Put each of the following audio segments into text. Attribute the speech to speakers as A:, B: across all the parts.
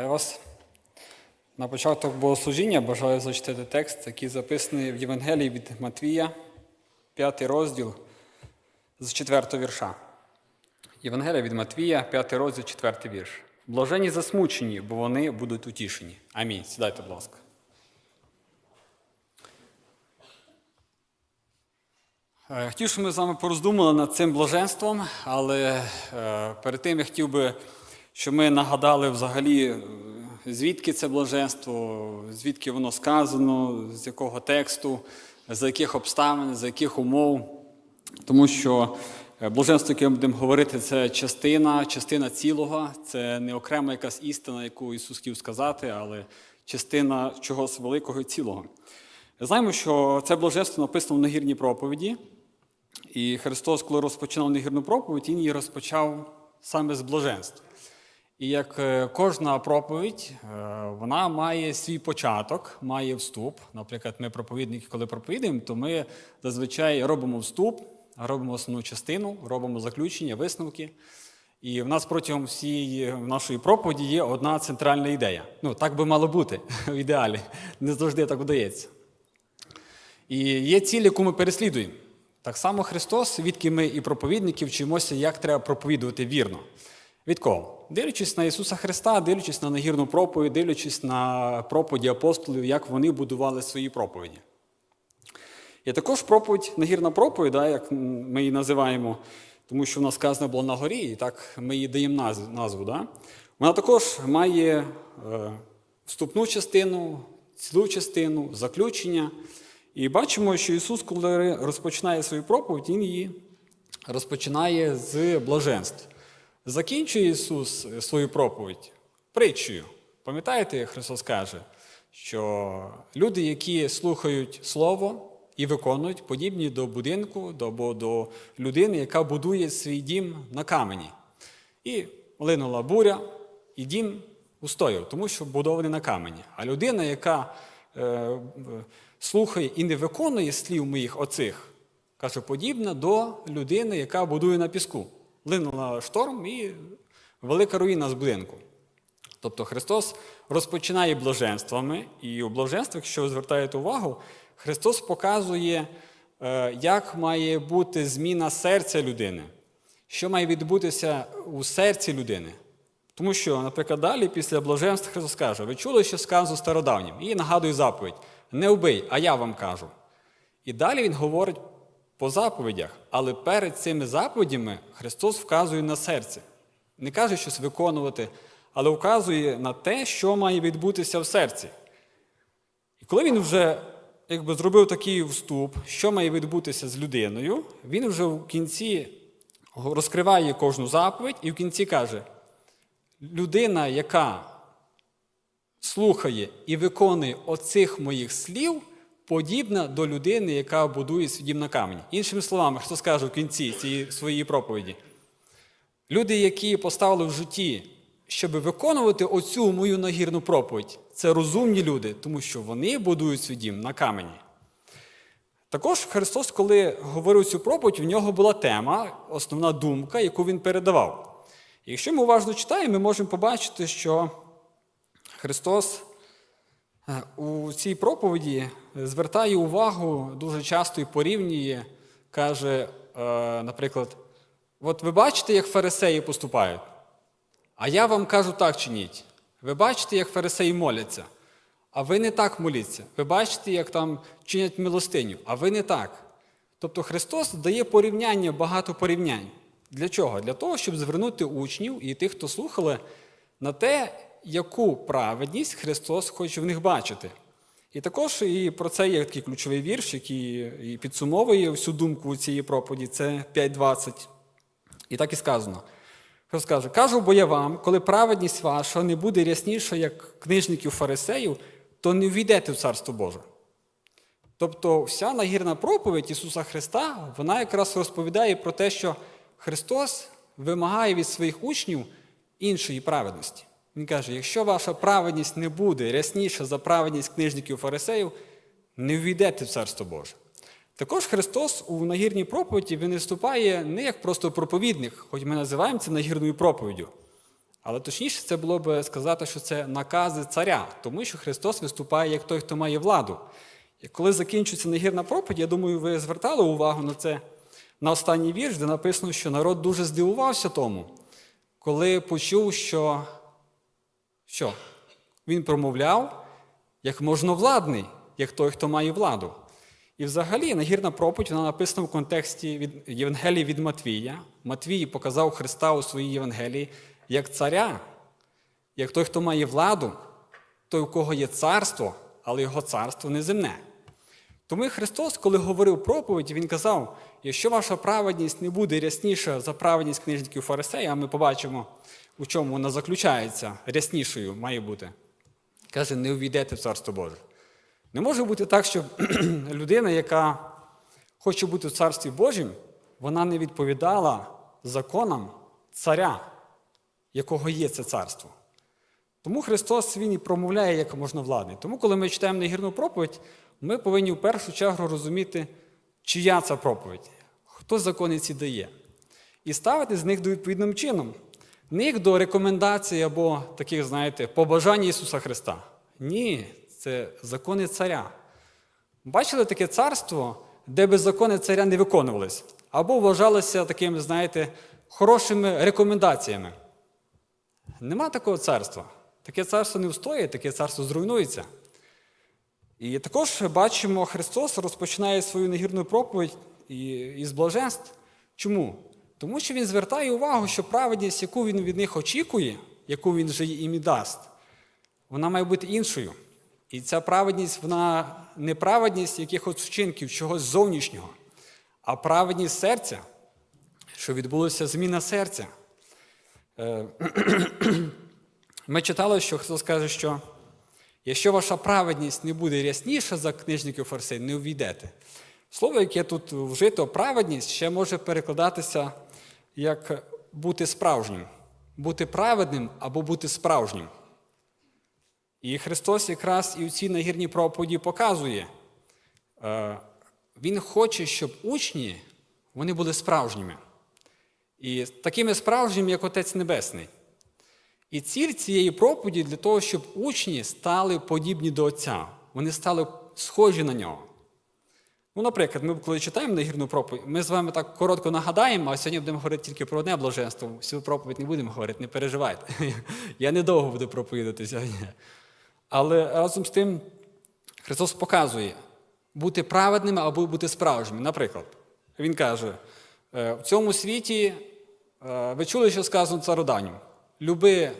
A: Вітаю вас. На початок богослужіння бажаю зачитати текст, який записаний в Євангелії від Матвія, 5 розділ з 4 вірша. Євангелія від Матвія, 5 розділ, 4 вірш. Блажені засмучені, бо вони будуть утішені. Амінь. Сідайте, будь ласка. Е, Хотів, щоб ми з вами пороздумали над цим блаженством, але е, перед тим я хотів би, щоб ми нагадали взагалі, е, звідки це блаженство, звідки воно сказано, з якого тексту, за яких обставин, за яких умов. Тому що е, блаженство, яке ми будемо говорити, це частина, частина цілого, це не окрема якась істина, яку Ісус хотів сказати, але частина чогось великого і цілого. Знаємо, що це блаженство написано в нагірній проповіді. І Христос, коли розпочинав негірну проповідь, Він її розпочав саме з блаженств. І як е, кожна проповідь, е, вона має свій початок, має вступ. Наприклад, ми проповідники, коли проповідуємо, то ми зазвичай робимо вступ, робимо основну частину, робимо заключення, висновки. І в нас протягом всієї нашої проповіді є одна центральна ідея. Ну, так би мало бути в ідеалі. Не завжди так вдається. І є ціль, яку ми переслідуємо. Так само Христос, відки ми і проповідники вчимося, як треба проповідувати вірно. Від кого? Дивлячись на Ісуса Христа, дивлячись на нагірну проповідь, дивлячись на проповіді апостолів, як вони будували свої проповіді. І також проповідь, нагірна проповідь, да, як ми її називаємо, тому що вона сказана була на горі, і так ми їй даємо назв- назву. Да? Вона також має е, вступну частину, цілу частину, заключення. І бачимо, що Ісус, коли розпочинає свою проповідь, Він її розпочинає з блаженств. Закінчує Ісус свою проповідь притчею. Пам'ятаєте, Христос каже, що люди, які слухають Слово і виконують, подібні до будинку або до людини, яка будує свій дім на камені. І линула буря, і дім устояв, тому що будований на камені. А людина, яка е, е, слухає і не виконує слів моїх оцих, каже, подібна до людини, яка будує на піску. Линула шторм і велика руїна з будинку. Тобто Христос розпочинає блаженствами, і у блаженствах, якщо ви звертаєте увагу, Христос показує, е, як має бути зміна серця людини, що має відбутися у серці людини. Тому що, наприклад, далі після блаженства Христос каже, ви чули, що сказано стародавнім, і нагадую заповідь: не вбий, а я вам кажу. І далі Він говорить по заповідях, але перед цими заповідями Христос вказує на серце. Не каже щось виконувати, але вказує на те, що має відбутися в серці. І коли він вже якби, зробив такий вступ, що має відбутися з людиною, він вже в кінці розкриває кожну заповідь і в кінці каже: людина, яка слухає і виконує оцих моїх слів, подібна до людини, яка будує свій дім на камені. Іншими словами, Христос каже в кінці цієї своєї проповіді. Люди, які поставили в житті, щоб виконувати оцю мою нагірну проповідь, це розумні люди, тому що вони будують свій дім на камені. Також Христос, коли говорив цю проповідь, в нього була тема, основна думка, яку він передавав. І якщо ми уважно читаємо, ми можемо побачити, що Христос у цій проповіді звертає увагу дуже часто і порівнює, каже, е, наприклад, от ви бачите, як фарисеї поступають, а я вам кажу так чиніть. Ви бачите, як фарисеї моляться, а ви не так моліться. Ви бачите, як там чинять милостиню, а ви не так. Тобто Христос дає порівняння, багато порівнянь. Для чого? Для того, щоб звернути учнів і тих, хто слухали, на те, яку праведність Христос хоче в них бачити. І також і про це є такий ключовий вірш, який підсумовує всю думку цієї проповіді, це 5.20. І так і сказано. Христос каже, кажу, бо я вам, коли праведність ваша не буде рясніша, як книжників фарисеїв, то не ввійдете в Царство Боже. Тобто вся нагірна проповідь Ісуса Христа, вона якраз розповідає про те, що Христос вимагає від своїх учнів іншої праведності. Він каже: якщо ваша праведність не буде рясніша за праведність книжників фарисеїв, не ввійдете в Царство Боже. Також Христос у нагірній проповіді він виступає не як просто проповідник, хоч ми називаємо це нагірною проповіддю, Але точніше, це було б сказати, що це накази царя, тому що Христос виступає як той, хто має владу. І коли закінчується негірна проповідь, я думаю, ви звертали увагу на це на останній вірш, де написано, що народ дуже здивувався тому, коли почув, що, що він промовляв як можновладний, як той, хто має владу. І взагалі нагірна проповідь вона написана в контексті від Євангелії від Матвія. Матвій показав Христа у своїй Євангелії як царя, як той, хто має владу, той, у кого є царство, але його царство не земне. Тому Христос, коли говорив проповідь, Він казав, якщо ваша праведність не буде рясніша за праведність книжників фарисея, а ми побачимо, у чому вона заключається, ряснішою має бути. Каже, не увійдете в Царство Боже. Не може бути так, що людина, яка хоче бути в Царстві Божім, вона не відповідала законам царя, якого є це царство. Тому Христос Він і промовляє як можновладний. Тому, коли ми читаємо негірну проповідь, ми повинні в першу чергу розуміти, чия це проповідь, хто закони ці дає. І ставити з них до відповідним чином. Не як до рекомендацій або таких, знаєте, побажань Ісуса Христа. Ні, це закони царя. Бачили таке царство, де би закони царя не виконувались, або вважалися такими, знаєте, хорошими рекомендаціями. Нема такого царства. Таке царство не встоїть, таке царство зруйнується. І також бачимо, Христос розпочинає свою негірну проповідь із блаженств. Чому? Тому що Він звертає увагу, що праведність, яку він від них очікує, яку він же їм і дасть, вона має бути іншою. І ця праведність, вона не праведність якихось вчинків, чогось зовнішнього, а праведність серця, що відбулася зміна серця. Е, Ми читали, що Христос каже, що якщо ваша праведність не буде рясніша за книжників фарсей, не увійдете. Слово, яке тут вжито, праведність, ще може перекладатися як бути справжнім, бути праведним або бути справжнім. І Христос якраз і у цій нагірній проповіді показує, е, Він хоче, щоб учні вони були справжніми. І такими справжніми, як Отець Небесний. І ціль цієї проповіді для того, щоб учні стали подібні до Отця. Вони стали схожі на нього. Ну, наприклад, ми коли читаємо нагірну проповідь, ми з вами так коротко нагадаємо, а сьогодні будемо говорити тільки про одне блаженство. Всю проповідь не будемо говорити, не переживайте. Я недовго буду проповідати сьогодні. Але разом з тим Христос показує бути праведними або бути справжніми. Наприклад, Він каже: «Е, в цьому світі е, ви чули, що сказано цароданню. Люби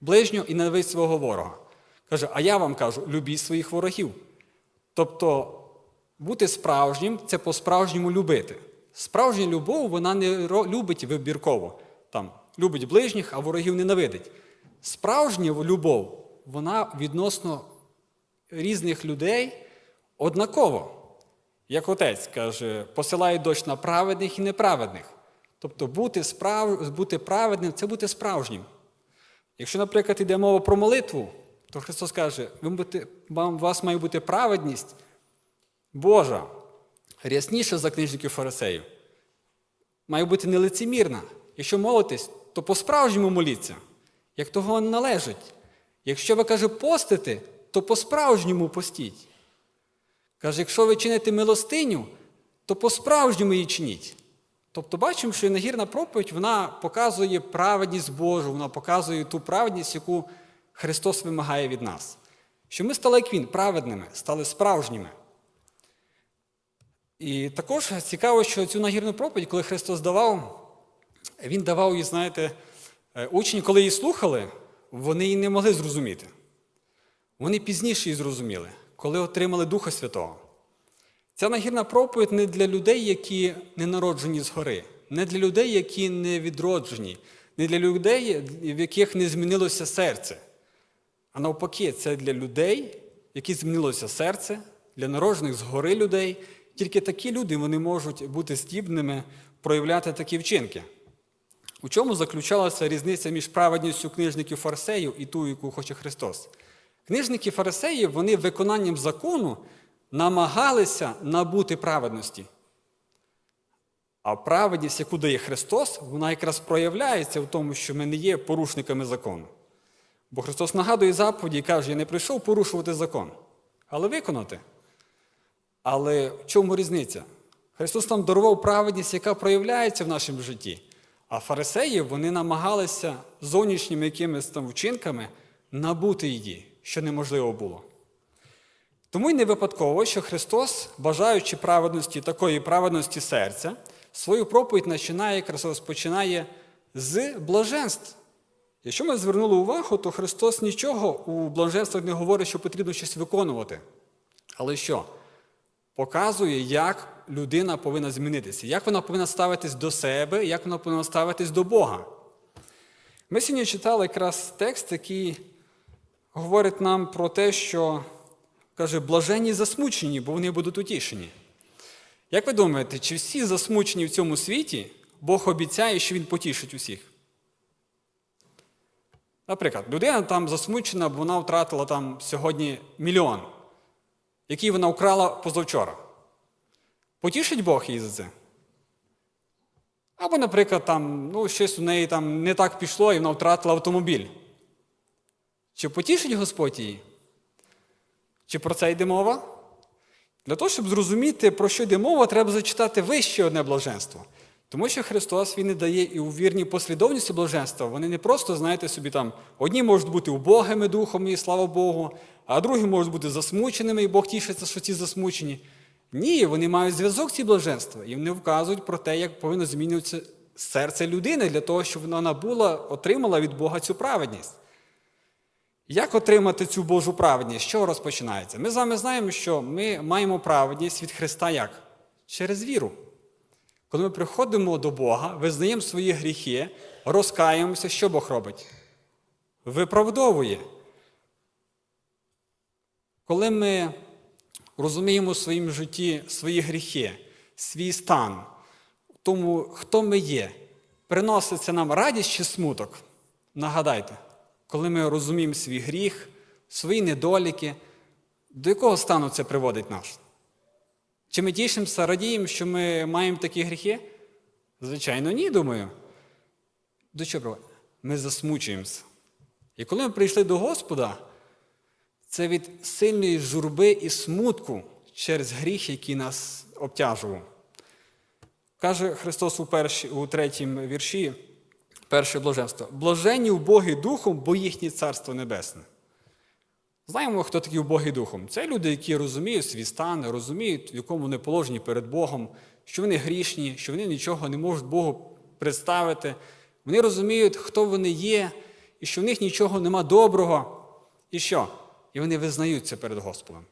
A: ближнього і ненавидь свого ворога. Каже, а я вам кажу, любіть своїх ворогів. Тобто, бути справжнім це по-справжньому любити. Справжня любов, вона не любить вибірково. Там, Любить ближніх, а ворогів ненавидить. Справжня любов, вона відносно різних людей однаково. Як отець каже, посилає дощ на праведних і неправедних. Тобто бути справ... бути праведним це бути справжнім. Якщо, наприклад, йде мова про молитву, то Христос каже, у вас має бути праведність Божа, рясніша за книжників фарисеїв. Має бути нелицемірна. Якщо молитесь, то по-справжньому моліться, як того належить. Якщо ви каже, постите, то по-справжньому постіть. Каже, якщо ви чините милостиню, то по-справжньому її чиніть. Тобто бачимо, що нагірна проповідь вона показує праведність Божу, вона показує ту праведність, яку Христос вимагає від нас. Що ми стали, як Він, праведними, стали справжніми. І також цікаво, що цю нагірну проповідь, коли Христос давав, Він давав її, знаєте, учні, коли її слухали, вони її не могли зрозуміти. Вони пізніше її зрозуміли, коли отримали Духа Святого. Ця нагірна проповідь не для людей, які не народжені згори, не для людей, які не відроджені, не для людей, в яких не змінилося серце. А навпаки, це для людей, які змінилося серце, для народжених згори людей. Тільки такі люди вони можуть бути здібними проявляти такі вчинки. У чому заключалася різниця між праведністю книжників фарисеїв і ту, яку хоче Христос? Книжники фарисеї, вони виконанням закону намагалися набути праведності. А праведність, яку дає Христос, вона якраз проявляється в тому, що ми не є порушниками закону. Бо Христос нагадує заповіді і каже, я не прийшов порушувати закон, але виконати. Але в чому різниця? Христос нам дарував праведність, яка проявляється в нашому житті. А фарисеї вони намагалися зовнішніми якимись там вчинками набути її, що неможливо було. Тому й не випадково, що Христос, бажаючи праведності такої праведності серця, свою проповідь починає, якраз розпочинає з блаженств. Якщо ми звернули увагу, то Христос нічого у блаженствах не говорить, що потрібно щось виконувати. Але що? Показує, як людина повинна змінитися, як вона повинна ставитись до себе, як вона повинна ставитись до Бога. Ми сьогодні читали якраз текст, який говорить нам про те, що каже, блаженні засмучені, бо вони будуть утішені. Як ви думаєте, чи всі засмучені в цьому світі Бог обіцяє, що Він потішить усіх? Наприклад, людина там засмучена, бо вона втратила там сьогодні мільйон, який вона вкрала позавчора. Потішить Бог її за це? Або, наприклад, там, ну, щось у неї там не так пішло і вона втратила автомобіль. Чи потішить Господь її? Чи про це йде мова? Для того, щоб зрозуміти, про що йде мова, треба зачитати вище одне блаженство. Тому що Христос Він не дає і у вірній послідовності блаженства. Вони не просто, знаєте, собі там, одні можуть бути убогими духом, і слава Богу, а другі можуть бути засмученими, і Бог тішиться, що ці засмучені. Ні, вони мають зв'язок ці блаженства, і вони вказують про те, як повинно змінюватися серце людини для того, щоб вона набула, отримала від Бога цю праведність. Як отримати цю Божу праведність? Що розпочинається? Ми з вами знаємо, що ми маємо праведність від Христа як? Через віру. Коли ми приходимо до Бога, визнаємо свої гріхи, розкаємося, що Бог робить? Виправдовує. Коли ми розуміємо в своїм житті свої гріхи, свій стан, тому, хто ми є, приноситься нам радість чи смуток? Нагадайте, коли ми розуміємо свій гріх, свої недоліки, до якого стану це приводить нас? Чи ми тішимося, радіємо, що ми маємо такі гріхи? Звичайно, ні, думаю. До чого? Ми засмучуємося. І коли ми прийшли до Господа, це від сильної журби і смутку через гріх, який нас обтяжував. Каже Христос у, перші, у третім вірші, перше блаженство. Блаженні убогі духом, бо їхнє царство небесне. Знаємо, хто такі убогі духом. Це люди, які розуміють свій стан, розуміють, в якому вони положені перед Богом, що вони грішні, що вони нічого не можуть Богу представити. Вони розуміють, хто вони є, і що в них нічого нема доброго. І що? І вони визнають це перед Господом.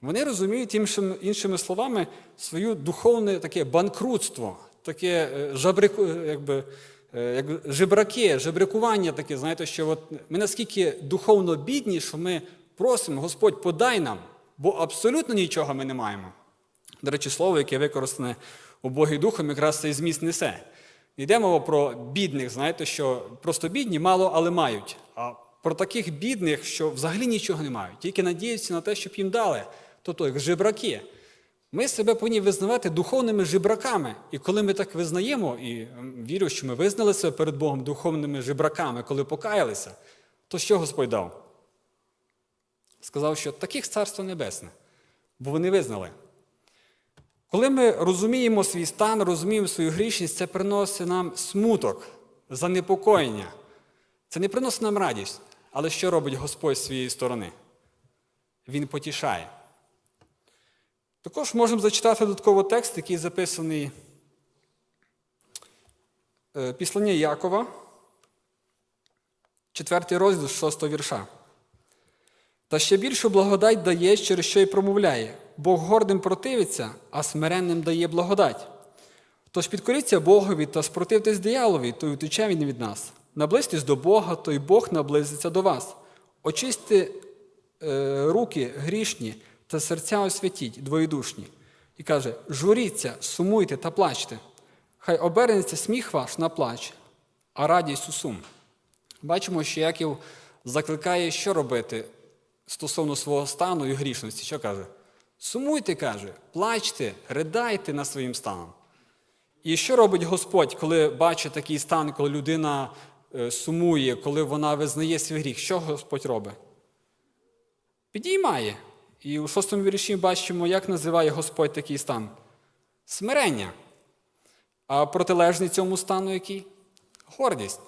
A: Вони розуміють іншими, іншими словами своє духовне таке банкрутство, таке е, жабрику, якби, е, як жебраки, жебракування таке, знаєте, що от ми наскільки духовно бідні, що ми просимо, Господь, подай нам, бо абсолютно нічого ми не маємо. До речі, слово, яке використане убогий духом, якраз цей зміст несе. Не йде мова про бідних, знаєте, що просто бідні мало, але мають. А про таких бідних, що взагалі нічого не мають, тільки надіються на те, щоб їм дали, тобто як жебраки. Ми себе повинні визнавати духовними жебраками. І коли ми так визнаємо, і вірю, що ми визнали себе перед Богом духовними жебраками, коли покаялися, то що Господь дав? Сказав, що таких царство небесне, бо вони визнали. Коли ми розуміємо свій стан, розуміємо свою грішність, це приносить нам смуток, занепокоєння. Це не приносить нам радість. Але що робить Господь з своєї сторони? Він потішає. Також можемо зачитати додатково текст, який записаний е, післання Якова, 4 розділ 6 вірша. Та ще більшу благодать дає, через що й промовляє. Бог гордим противиться, а смиренним дає благодать. Тож підкоріться Богові та спротивтесь дияволові, то й утече він від нас. Наблизьтесь до Бога, то й Бог наблизиться до вас. Очисти е, руки грішні та серця освятіть, двоєдушні. І каже: журіться, сумуйте та плачте. Хай обернеться сміх ваш на плач, а радість у сум. Бачимо, що Яків закликає, що робити стосовно свого стану і грішності. Що каже? Сумуйте, каже, плачте, ридайте над своїм станом. І що робить Господь, коли бачить такий стан, коли людина е, сумує, коли вона визнає свій гріх? Що Господь робить? Підіймає. І у шостому вірші бачимо, як називає Господь такий стан. Смирення. А протилежний цьому стану який? Гордість.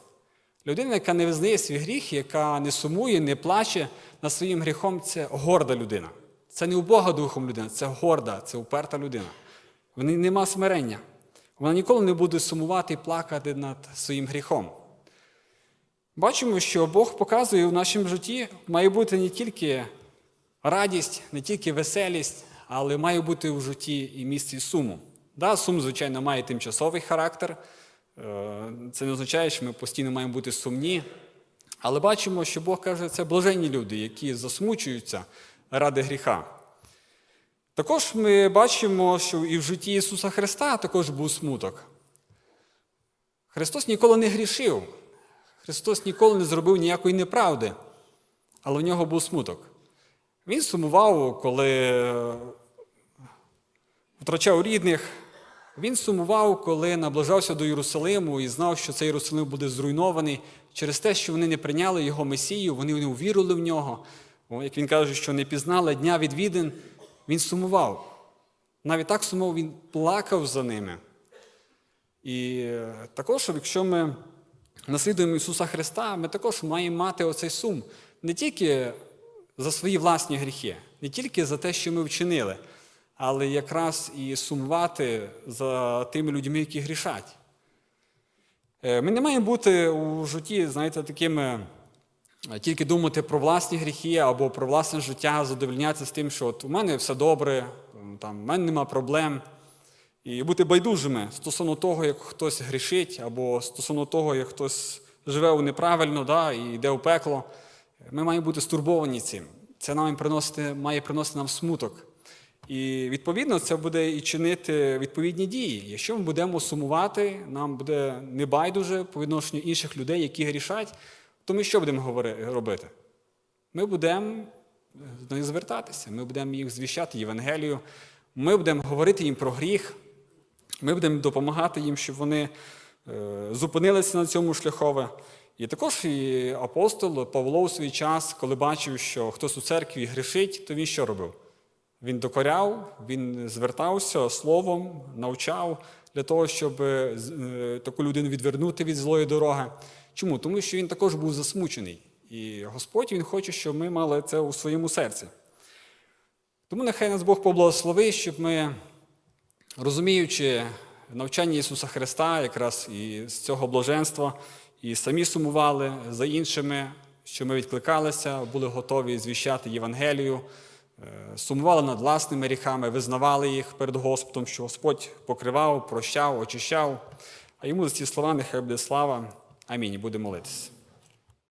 A: Людина, яка не визнає свій гріх, яка не сумує, не плаче над своїм гріхом, це горда людина. Це не убога духом людина, це горда, це уперта людина. В ній нема смирення. Вона ніколи не буде сумувати і плакати над своїм гріхом. Бачимо, що Бог показує в нашому житті, має бути не тільки радість, не тільки веселість, але має бути в житті і місці суму. Да, сум, звичайно, має тимчасовий характер. Е, Це не означає, що ми постійно маємо бути сумні. Але бачимо, що Бог каже, це блаженні люди, які засмучуються ради гріха. Також ми бачимо, що і в житті Ісуса Христа також був смуток. Христос ніколи не грішив. Христос ніколи не зробив ніякої неправди, але в нього був смуток. Він сумував, коли втрачав рідних. Він сумував, коли наближався до Єрусалиму і знав, що цей Єрусалим буде зруйнований через те, що вони не прийняли його Месію, вони не увірили в нього. Як він каже, що не пізнали дня відвідин, він сумував. Навіть так сумував, він плакав за ними. І е, також, якщо ми наслідуємо Ісуса Христа, ми також маємо мати оцей сум не тільки за свої власні гріхи, не тільки за те, що ми вчинили, але якраз і сумувати за тими людьми, які грішать. Е, Ми не маємо бути у житті, знаєте, такими, е, тільки думати про власні гріхи або про власне життя, задовольнятися з тим, що от у мене все добре, там, у мене нема проблем. І бути байдужими стосовно того, як хтось грішить, або стосовно того, як хтось живе неправильно да, і йде у пекло. Ми маємо бути стурбовані цим. Це нам приносити, має приносити нам смуток. І відповідно це буде і чинити відповідні дії. Якщо ми будемо сумувати, нам буде небайдуже по відношенню інших людей, які грішать, то ми що будемо говори- робити? Ми будемо до них звертатися, ми будемо їх звіщати Євангелію, ми будемо говорити їм про гріх, ми будемо допомагати їм, щоб вони е, зупинилися на цьому шляхове. І також і апостол Павло у свій час, коли бачив, що хтось у церкві грішить, то він що робив? Він докоряв, він звертався словом, навчав для того, щоб е, таку людину відвернути від злої дороги. Чому? Тому що він також був засмучений. І Господь Він хоче, щоб ми мали це у своєму серці. Тому нехай нас Бог поблагословить, щоб ми, розуміючи навчання Ісуса Христа, якраз і з цього блаженства, і самі сумували за іншими, що ми відкликалися, були готові звіщати Євангелію, е, сумували над власними гріхами, визнавали їх перед Господом, що Господь покривав, прощав, очищав. А йому за ці слова нехай буде слава. Амінь. Будемо молитися.